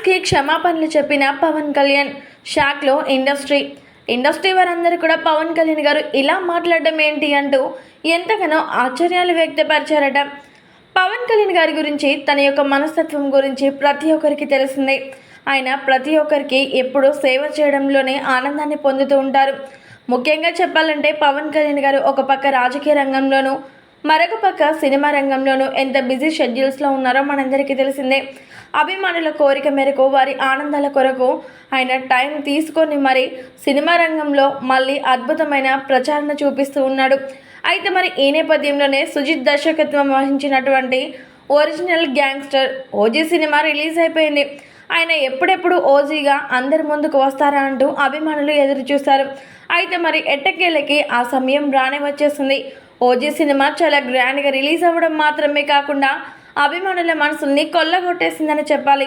ఫ్యాన్స్కి క్షమాపణలు చెప్పిన పవన్ కళ్యాణ్ షాక్లో ఇండస్ట్రీ. ఇండస్ట్రీ వారందరూ కూడా పవన్ కళ్యాణ్ గారు ఇలా మాట్లాడడం ఏంటి అంటూ ఎంతగానో ఆశ్చర్యాలు వ్యక్తపరిచారట. పవన్ కళ్యాణ్ గారి గురించి తన యొక్క మనస్తత్వం గురించి ప్రతి ఒక్కరికి తెలిసిందే. ఆయన ప్రతి ఒక్కరికి ఎప్పుడూ సేవ చేయడంలోనే ఆనందాన్ని పొందుతూ ఉంటారు. ముఖ్యంగా చెప్పాలంటే పవన్ కళ్యాణ్ గారు ఒక పక్క రాజకీయ రంగంలోనూ మరొక పక్క సినిమా రంగంలోనూ ఎంత బిజీ షెడ్యూల్స్లో ఉన్నారో మనందరికీ తెలిసిందే. అభిమానుల కోరిక మేరకు వారి ఆనందాల కొరకు ఆయన టైం తీసుకొని మరి సినిమా రంగంలో మళ్ళీ అద్భుతమైన ప్రచారణ చూపిస్తూ ఉన్నాడు. అయితే మరి ఈ నేపథ్యంలోనే సుజిత్ దర్శకత్వం వహించినటువంటి original gangster OG cinema release అయిపోయింది. ఆయన ఎప్పుడెప్పుడు ఓజీగా అందరి ముందుకు వస్తారా అంటూ అభిమానులు ఎదురు చూస్తారు అయితే మరి ఎట్టకేళ్ళకి ఆ సమయం రానే వచ్చేస్తుంది ఓజీ సినిమా చాలా గ్రాండ్గా రిలీజ్ అవ్వడం మాత్రమే కాకుండా అభిమానుల మనసుల్ని కొల్లగొట్టేసిందని చెప్పాలి.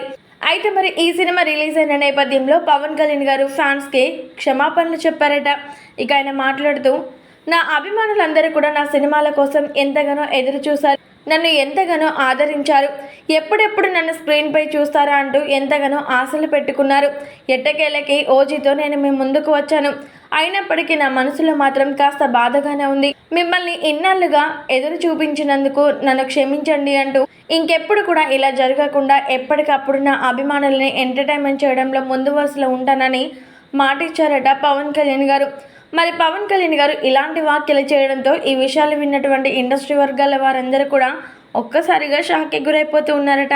అయితే మరి ఈ సినిమా రిలీజ్ అయిన నేపథ్యంలో పవన్ కళ్యాణ్ గారు ఫ్యాన్స్కి క్షమాపణలు చెప్పారట. ఇక ఆయన మాట్లాడుతూ నా అభిమానులందరూ కూడా నా సినిమాల కోసం ఎంతగానో ఎదురు చూశారు. నన్ను ఎంతగానో ఆదరించారు. ఎప్పుడెప్పుడు నన్ను స్క్రీన్పై చూస్తారా అంటూ ఎంతగానో ఆశలు పెట్టుకున్నారు. ఎట్టకేళ్ళకి ఓజీతో నేను మీ ముందుకు వచ్చాను. అయినప్పటికీ నా మనసులో మాత్రం కాస్త బాధగానే ఉంది. మిమ్మల్ని ఇన్నాళ్ళుగా ఎదురు చూపించినందుకు నన్ను క్షమించండి అంటూ ఇంకెప్పుడు కూడా ఇలా జరగకుండా ఎప్పటికప్పుడు నా అభిమానులని ఎంటర్టైన్మెంట్ చేయడంలో ముందు వరుసలో ఉంటానని మాటిచ్చారట పవన్ కళ్యాణ్ గారు. మరి పవన్ కళ్యాణ్ గారు ఇలాంటి వ్యాఖ్యలు చేయడంతో ఈ విషయాలు విన్నటువంటి ఇండస్ట్రీ వర్గాల వారందరూ కూడా ఒక్కసారిగా షాక్కి గురైపోతూ ఉన్నారట.